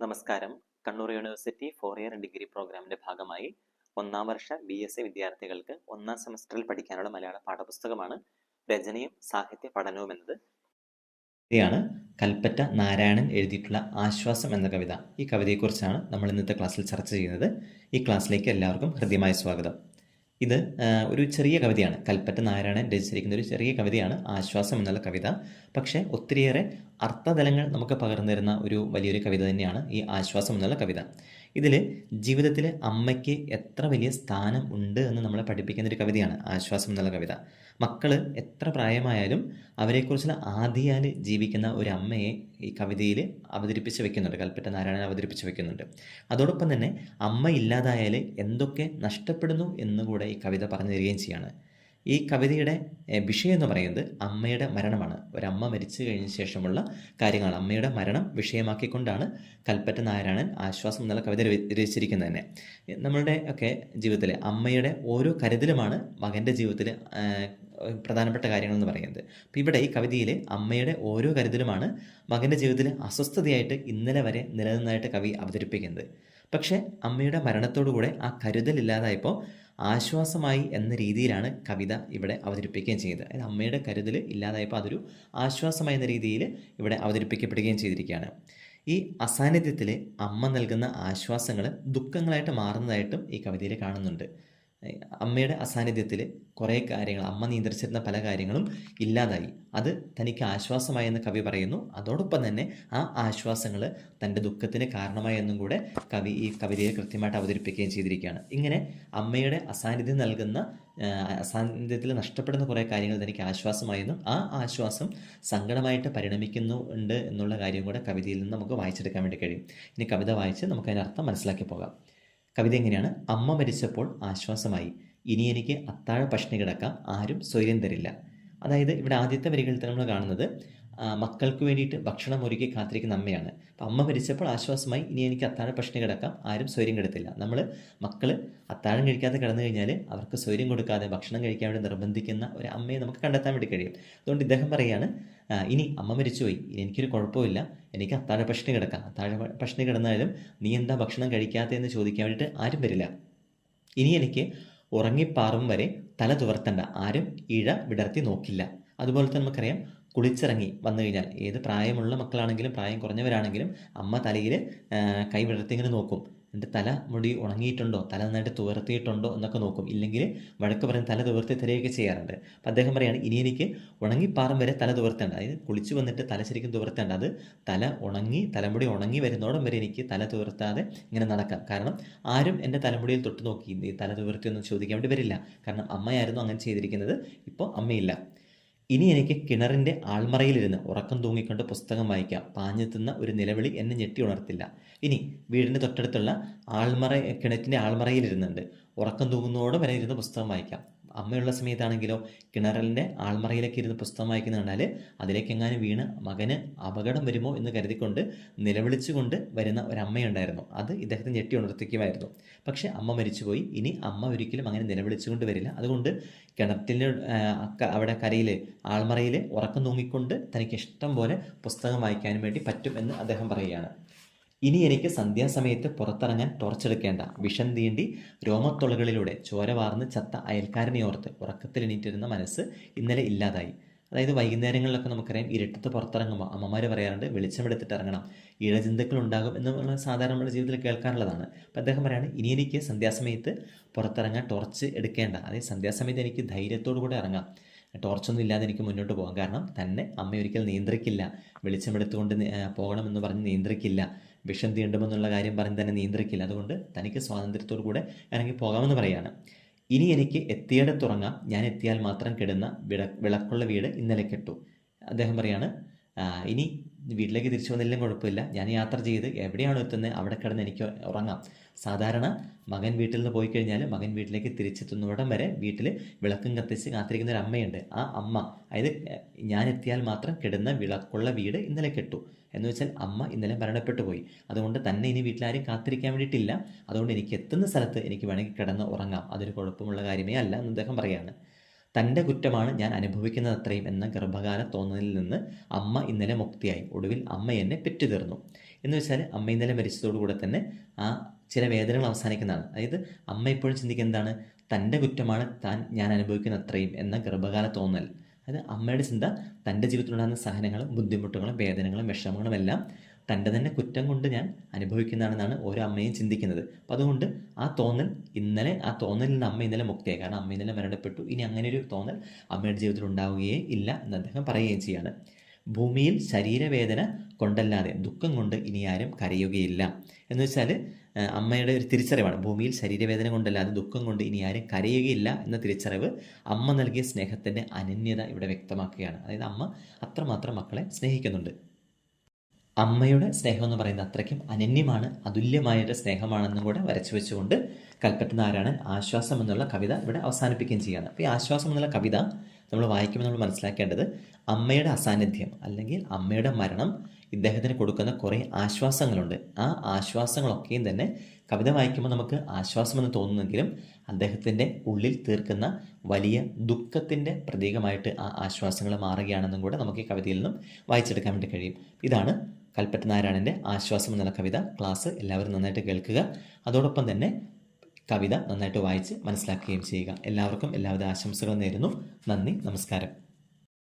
നമസ്കാരം. Kannur university four year degree പ്രോഗ്രാമിന്റെ ഭാഗമായി ഒന്നാം വർഷ ബി എസ് സി വിദ്യാർത്ഥികൾക്ക് ഒന്നാം സെമസ്റ്ററിൽ പഠിക്കാനുള്ള മലയാള പാഠപുസ്തകമാണ് രചനയും സാഹിത്യ പഠനവും എന്നത്. ഇതാണ് കൽപ്പറ്റ നാരായണൻ എഴുതിയിട്ടുള്ള ആശ്വാസം എന്ന കവിത. ഈ കവിതയെക്കുറിച്ചാണ് നമ്മൾ ഇന്നത്തെ ക്ലാസ്സിൽ ചർച്ച ചെയ്യുന്നത്. ഈ ക്ലാസ്സിലേക്ക് എല്ലാവർക്കും ഹൃദ്യമായ സ്വാഗതം. ഇത് ഒരു ചെറിയ കവിതയാണ്. കൽപ്പറ്റ നാരായണൻ രചിച്ചിരിക്കുന്ന ഒരു ചെറിയ കവിതയാണ് ആശ്വാസം എന്നുള്ള കവിത. പക്ഷേ ഒത്തിരിയേറെ അർത്ഥതലങ്ങൾ നമുക്ക് പകർന്നു തരുന്ന ഒരു വലിയൊരു കവിത തന്നെയാണ് ഈ ആശ്വാസം എന്നുള്ള കവിത. ഇതിൽ ജീവിതത്തിൽ അമ്മയ്ക്ക് എത്ര വലിയ സ്ഥാനം ഉണ്ട് എന്ന് നമ്മളെ പഠിപ്പിക്കുന്ന ഒരു കവിതയാണ് ആശ്വാസം എന്നുള്ള കവിത. മക്കൾ എത്ര പ്രായമായാലും അവരെക്കുറിച്ചുള്ള ആദിയാൽ ജീവിക്കുന്ന ഒരു അമ്മയെ ഈ കവിതയിൽ അവതരിപ്പിച്ച് വെക്കുന്നുണ്ട് കൽപ്പറ്റ നാരായണൻ അവതരിപ്പിച്ച് വെക്കുന്നുണ്ട്. അതോടൊപ്പം തന്നെ അമ്മ ഇല്ലാതായാൽ എന്തൊക്കെ നഷ്ടപ്പെടുന്നു എന്നുകൂടെ ഈ കവിത പറഞ്ഞു തരികയും ചെയ്യാണ്. ഈ കവിതയുടെ വിഷയം എന്ന് പറയുന്നത് അമ്മയുടെ മരണമാണ്. ഒരമ്മ മരിച്ചു കഴിഞ്ഞ ശേഷമുള്ള കാര്യങ്ങളാണ് അമ്മയുടെ മരണം വിഷയമാക്കിക്കൊണ്ടാണ് കൽപ്പറ്റ നാരായണൻ ആശ്വാസം എന്നുള്ള കവിത രചിച്ചിരിക്കുന്നത് തന്നെ നമ്മളുടെ ഒക്കെ ജീവിതത്തിൽ അമ്മയുടെ ഓരോ കരുതലുമാണ് മകന്റെ ജീവിതത്തിൽ പ്രധാനപ്പെട്ട കാര്യങ്ങൾ എന്ന് പറയുന്നത്. അപ്പോൾ ഇവിടെ ഈ കവിതയിൽ അമ്മയുടെ ഓരോ കരുതലുമാണ് മകന്റെ ജീവിതത്തിൽ അസ്വസ്ഥതയായിട്ട് ഇന്നലെ വരെ നിലനിന്നതായിട്ട് കവി അവതരിപ്പിക്കുന്നത്. പക്ഷേ അമ്മയുടെ മരണത്തോടുകൂടെ ആ കരുതൽ ഇല്ലാതായപ്പോൾ ആശ്വാസമായി എന്ന രീതിയിലാണ് കവിത ഇവിടെ അവതരിപ്പിക്കുകയും ചെയ്തത്. അതായത് അമ്മയുടെ കരുതൽ ഇല്ലാതായപ്പോൾ അതൊരു ആശ്വാസമായി എന്ന രീതിയിൽ ഇവിടെ അവതരിപ്പിക്കപ്പെടുകയും ചെയ്തിരിക്കുകയാണ്. ഈ അസാന്നിധ്യത്തിൽ അമ്മ നൽകുന്ന ആശ്വാസങ്ങൾ ദുഃഖങ്ങളായിട്ട് മാറുന്നതായിട്ടും ഈ കവിതയിൽ കാണുന്നുണ്ട്. അമ്മയുടെ അസാന്നിധ്യത്തിൽ കുറേ കാര്യങ്ങൾ അമ്മ നിയന്ത്രിച്ചിരുന്ന പല കാര്യങ്ങളും ഇല്ലാതായി. അത് തനിക്ക് ആശ്വാസമായി എന്ന് കവി പറയുന്നു. അതോടൊപ്പം തന്നെ ആ ആശ്വാസങ്ങൾ തന്റെ ദുഃഖത്തിന് കാരണമായി എന്നും കൂടെ കവി ഈ കവിതയെ കൃത്യമായിട്ട് അവതരിപ്പിക്കുകയും ചെയ്തിരിക്കുകയാണ്. ഇങ്ങനെ അമ്മയുടെ അസാന്നിധ്യം നൽകുന്ന അസാന്നിധ്യത്തിൽ നഷ്ടപ്പെടുന്ന കുറേ കാര്യങ്ങൾ തനിക്ക് ആശ്വാസമായെന്നും ആ ആശ്വാസം സങ്കടമായിട്ട് പരിണമിക്കുന്നുണ്ട് എന്നുള്ള കാര്യം കൂടെ കവിതയിൽ നിന്ന് നമുക്ക് വായിച്ചെടുക്കാൻ വേണ്ടി കഴിയും. ഇനി കവിത വായിച്ച് നമുക്ക് അതിനർത്ഥം മനസ്സിലാക്കി പോകാം. കവിത എങ്ങനെയാണ്? അമ്മ മരിച്ചപ്പോൾ ആശ്വാസമായി. ഇനി എനിക്ക് അത്താഴ പഷ്ണി കിടക്കാം. ആരും സ്വൈര്യം തരില്ല. അതായത് ഇവിടെ ആദ്യത്തെ വരികളിൽ നമ്മൾ കാണുന്നത് മക്കൾക്ക് വേണ്ടിയിട്ട് ഭക്ഷണം ഒരുക്കി കാത്തിരിക്കുന്ന അമ്മയാണ്. അപ്പം അമ്മ മരിച്ചപ്പോൾ ആശ്വാസമായി ഇനി എനിക്ക് അത്താഴ പഷ്ണി കിടക്കാം ആരും സ്വൈര്യം കെടുത്തില്ല. നമ്മൾ മക്കൾ അത്താഴം കഴിക്കാതെ കിടന്നു കഴിഞ്ഞാൽ അവർക്ക് സ്വൈര്യം കൊടുക്കാതെ ഭക്ഷണം കഴിക്കാൻ വേണ്ടി നിർബന്ധിക്കുന്ന ഒരു അമ്മയെ നമുക്ക് കണ്ടെത്താൻ വേണ്ടി കഴിയും. അതുകൊണ്ട് ഇദ്ദേഹം പറയുകയാണ് "ആ, ഇനി അമ്മ മരിച്ചുപോയി ഇനി എനിക്കൊരു കുഴപ്പമില്ല എനിക്ക് അത്താഴ പഷ്ണി കിടക്കാം. അത്താഴ പഷ്ണി കിടന്നാലും നീ എന്താ ഭക്ഷണം കഴിക്കാത്തതെന്ന് ചോദിക്കാൻ വേണ്ടിയിട്ട് ആരും വരില്ല. ഇനി എനിക്ക് ഉറങ്ങിപ്പാറും വരെ തല തുവർത്തണ്ട ആരും ഇഴ വിടർത്തി നോക്കില്ല. അതുപോലെ തന്നെ നമുക്കറിയാം കുളിച്ചിറങ്ങി വന്നു കഴിഞ്ഞാൽ ഏത് പ്രായമുള്ള മക്കളാണെങ്കിലും പ്രായം കുറഞ്ഞവരാണെങ്കിലും അമ്മ തലയിൽ കൈ വിടർത്തി ഇങ്ങനെ നോക്കും. എന്റെ തല മുടി ഉണങ്ങിയിട്ടുണ്ടോ? തല നന്നായിട്ട് തുവർത്തിയിട്ടുണ്ടോ എന്നൊക്കെ നോക്കും. ഇല്ലെങ്കിൽ വഴക്ക് പറഞ്ഞ് തല തുവർത്തി തരികയൊക്കെ ചെയ്യാറുണ്ട്. അപ്പം അദ്ദേഹം പറയാണ് ഇനി എനിക്ക് ഉണങ്ങിപ്പാറം വരെ തല തുവർത്തേണ്ട അതായത് കുളിച്ച് വന്നിട്ട് തല ശരിക്കും തുവർത്തേണ്ട അത് തല ഉണങ്ങി തലമുടി ഉണങ്ങി വരുന്നോടം വരെ എനിക്ക് തല തുവർത്താതെ ഇങ്ങനെ നടക്കാം. കാരണം ആരും എന്റെ തലമുടിയിൽ തൊട്ട് നോക്കി തല തുവർത്തിയൊന്നും ചോദിക്കാൻ വേണ്ടി വരില്ല. കാരണം അമ്മയായിരുന്നു അങ്ങനെ ചെയ്തിരിക്കുന്നത്. ഇപ്പോൾ അമ്മയില്ല. ഇനി എനിക്ക് കിണറിന്റെ ആൾമറയിലിരുന്ന് ഉറക്കം തൂങ്ങിക്കൊണ്ട് പുസ്തകം വായിക്കാം. പാഞ്ഞെത്തുന്ന ഒരു നിലവിളി എന്നെ ഞെട്ടി ഉണർത്തില്ല. ഇനി വീടിന്റെ തൊട്ടടുത്തുള്ള ആൾമറ കിണറ്റിന്റെ ആൾമറയിലിരുന്നുണ്ട്. ഉറക്കം തൂങ്ങുന്നതോടെ വരെ ഇരുന്ന് പുസ്തകം വായിക്കാം. അമ്മയുള്ള സമയത്താണെങ്കിലോ കിണറലിന്റെ ആൾമറയിലേക്ക് ഇരുന്ന് പുസ്തകം വായിക്കുന്ന കണ്ടാൽ അതിലേക്ക് എങ്ങാനും വീണ് മകന് അപകടം വരുമോ എന്ന് കരുതിക്കൊണ്ട് നിലവിളിച്ചുകൊണ്ട് വരുന്ന ഒരമ്മയുണ്ടായിരുന്നു. അത് ഇദ്ദേഹത്തെ ഞെട്ടി ഉണർത്തിക്കുമായിരുന്നു. പക്ഷേ അമ്മ മരിച്ചുപോയി. ഇനി അമ്മ ഒരിക്കലും അങ്ങനെ നിലവിളിച്ചുകൊണ്ട് വരില്ല. അതുകൊണ്ട് കിണറ്റിന് അവിടെ കരയിൽ ആൾമറയിൽ ഉറക്കം തൂങ്ങിക്കൊണ്ട് തനിക്ക് ഇഷ്ടം പോലെ പുസ്തകം വായിക്കാനും വേണ്ടി പറ്റും എന്ന് അദ്ദേഹം പറയുകയാണ്. ഇനി എനിക്ക് സന്ധ്യാസമയത്ത് പുറത്തിറങ്ങാൻ ടോർച്ചെടുക്കേണ്ട. വിഷം തീണ്ടി രോമത്തുളകളിലൂടെ ചോര വാർന്ന് ചത്ത അയൽക്കാരനെ ഓർത്ത് ഉറക്കത്തിൽ എണീറ്റിരുന്ന മനസ്സ് ഇന്നലെ ഇല്ലാതായി. അതായത് വൈകുന്നേരങ്ങളിലൊക്കെ നമുക്കറിയാം ഇരുട്ടത്ത് പുറത്തിറങ്ങുമ്പോൾ അമ്മമാർ പറയാറുണ്ട് വെളിച്ചമെടുത്തിട്ട് ഇറങ്ങണം. ഇഴജന്തുക്കൾ ഉണ്ടാകും എന്നുള്ള സാധാരണ നമ്മുടെ ജീവിതത്തിൽ കേൾക്കാറുള്ളതാണ്. അപ്പോൾ അദ്ദേഹം പറയാണ് ഇനി എനിക്ക് സന്ധ്യാസമയത്ത് പുറത്തിറങ്ങാൻ ടോർച്ച് എടുക്കേണ്ട. അതായത് സന്ധ്യാസമയത്ത് എനിക്ക് ധൈര്യത്തോടു കൂടെ ഇറങ്ങാം. ടോർച്ചൊന്നും ഇല്ലാതെ എനിക്ക് മുന്നോട്ട് പോകാം. കാരണം തന്നെ അമ്മ ഒരിക്കൽ നിയന്ത്രിക്കില്ല. വെളിച്ചമെടുത്തുകൊണ്ട് പോകണമെന്ന് പറഞ്ഞ് നിയന്ത്രിക്കില്ല. വിഷം തീണ്ടുമെന്നുള്ള കാര്യം പറഞ്ഞ് തന്നെ നിയന്ത്രിക്കില്ല. അതുകൊണ്ട് തനിക്ക് സ്വാതന്ത്ര്യത്തോടു കൂടെ ഇറങ്ങി പോകാമെന്ന് പറയാണ്. ഇനി എനിക്ക് എത്തിയിടത്തുറങ്ങാം ഞാൻ എത്തിയാൽ മാത്രം കിടന്ന വിള വിളക്കുള്ള വീട് ഇന്നലെ കെട്ടു. അദ്ദേഹം പറയാണ് "ആ, ഇനി വീട്ടിലേക്ക് തിരിച്ചു വന്നില്ലെങ്കിലും കുഴപ്പമില്ല. ഞാൻ യാത്ര ചെയ്ത് എവിടെയാണോ എത്തുന്നത്? അവിടെ കിടന്ന് എനിക്ക് ഉറങ്ങാം. സാധാരണ മകൻ വീട്ടിൽ നിന്ന് പോയി കഴിഞ്ഞാൽ മകൻ വീട്ടിലേക്ക് തിരിച്ചെത്തുന്നിടം വരെ വീട്ടിൽ വിളക്കും കത്തിച്ച് കാത്തിരിക്കുന്ന ഒരു അമ്മയുണ്ട്. ആ അമ്മ അതായത് ഞാൻ എത്തിയാൽ മാത്രം കിടന്ന വിളക്കുള്ള വീട് ഇന്നലെ കെട്ടു. എന്ന് വെച്ചാൽ അമ്മ ഇന്നലെ മരണപ്പെട്ടു പോയി. അതുകൊണ്ട് തന്നെ ഇനി വീട്ടിലാരും കാത്തിരിക്കാൻ വേണ്ടിയിട്ടില്ല. അതുകൊണ്ട് എനിക്ക് എത്തുന്ന സ്ഥലത്ത് എനിക്ക് വേണമെങ്കിൽ കിടന്ന് ഉറങ്ങാം. അതൊരു കുഴപ്പമുള്ള കാര്യമേ അല്ല എന്ന് അദ്ദേഹം പറയാണ്. തന്റെ കുറ്റമാണ് ഞാൻ അനുഭവിക്കുന്നത് അത്രയും എന്ന ഗർഭകാല തോന്നലിൽ നിന്ന് അമ്മ ഇന്നലെ മുക്തിയായി. ഒടുവിൽ അമ്മ എന്നെ പെറ്റുതീർന്നു. എന്ന് വെച്ചാൽ അമ്മ ഇന്നലെ മരിച്ചതോടുകൂടെ തന്നെ ആ ചില വേദനകൾ അവസാനിക്കുന്നതാണ്. അതായത് അമ്മ ഇപ്പോഴും ചിന്തിക്കുന്നത് എന്താണ്? തന്റെ കുറ്റമാണ് താൻ ഞാൻ അനുഭവിക്കുന്ന അത്രയും എന്ന ഗർഭകാല തോന്നൽ. അതായത് അമ്മയുടെ ചിന്ത തന്റെ ജീവിതത്തിലുണ്ടാകുന്ന സഹനങ്ങളും ബുദ്ധിമുട്ടുകളും വേദനകളും വിഷമങ്ങളും എല്ലാം തന്റെ തന്നെ കുറ്റം കൊണ്ട് ഞാൻ അനുഭവിക്കുന്നതാണെന്നാണ് ഓരോ അമ്മയും ചിന്തിക്കുന്നത്. അപ്പം അതുകൊണ്ട് ആ തോന്നൽ ഇന്നലെ ആ തോന്നലിൽ നിന്ന് അമ്മ ഇന്നലെ മുക്തിയായി. കാരണം അമ്മ ഇന്നലെ മരണപ്പെട്ടു. ഇനി അങ്ങനെ ഒരു തോന്നൽ അമ്മയുടെ ജീവിതത്തിൽ ഉണ്ടാവുകയേ ഇല്ല എന്ന് അദ്ദേഹം പറയുകയും ചെയ്യാണ്. ഭൂമിയിൽ ശരീരവേദന കൊണ്ടല്ലാതെ ദുഃഖം കൊണ്ട് ഇനി ആരും കരയുകയില്ല. എന്ന് വെച്ചാൽ അമ്മയുടെ ഒരു തിരിച്ചറിവാണ്. ഭൂമിയിൽ ശരീരവേദന കൊണ്ടല്ലാതെ ദുഃഖം കൊണ്ട് ഇനി ആരും കരയുകയില്ല എന്ന തിരിച്ചറിവ് അമ്മ നൽകിയ സ്നേഹത്തിന്റെ അനന്യത ഇവിടെ വ്യക്തമാക്കുകയാണ്. അതായത് അമ്മ അത്രമാത്രം മക്കളെ സ്നേഹിക്കുന്നുണ്ട്. അമ്മയുടെ സ്നേഹം എന്ന് പറയുന്നത് അത്രയ്ക്കും അനന്യമാണ് അതുല്യമായൊരു സ്നേഹമാണെന്നും കൂടെ വരച്ചു വെച്ചുകൊണ്ട് കൽപ്പറ്റ നാരായണൻ ആശ്വാസം എന്നുള്ള കവിത ഇവിടെ അവസാനിപ്പിക്കുകയും ചെയ്യുകയാണ്. അപ്പോൾ ഈ ആശ്വാസം എന്നുള്ള കവിത നമ്മൾ വായിക്കുമ്പോൾ നമ്മൾ മനസ്സിലാക്കേണ്ടത് അമ്മയുടെ അസാന്നിധ്യം അല്ലെങ്കിൽ അമ്മയുടെ മരണം ഇദ്ദേഹത്തിന് കൊടുക്കുന്ന കുറേ ആശ്വാസങ്ങളുണ്ട്. ആ ആശ്വാസങ്ങളൊക്കെയും തന്നെ കവിത വായിക്കുമ്പോൾ നമുക്ക് ആശ്വാസമെന്ന് തോന്നുന്നെങ്കിലും അദ്ദേഹത്തിന്റെ ഉള്ളിൽ തീർക്കുന്ന വലിയ ദുഃഖത്തിന്റെ പ്രതീകമായിട്ട് ആ ആശ്വാസങ്ങൾ മാറുകയാണെന്നും കൂടെ നമുക്ക് ഈ കവിതയിൽ നിന്നും വായിച്ചെടുക്കാൻ വേണ്ടി കഴിയും. ഇതാണ് കൽപ്പറ്റ നാരായണന്റെ ആശ്വാസം എന്നുള്ള കവിത ക്ലാസ് എല്ലാവരും നന്നായിട്ട് കേൾക്കുക. അതോടൊപ്പം തന്നെ കവിത നന്നായിട്ട് വായിച്ച് മനസ്സിലാക്കുകയും ചെയ്യുക. എല്ലാവർക്കും എല്ലാവിധ ആശംസകളും നേരുന്നു. നന്ദി നമസ്കാരം.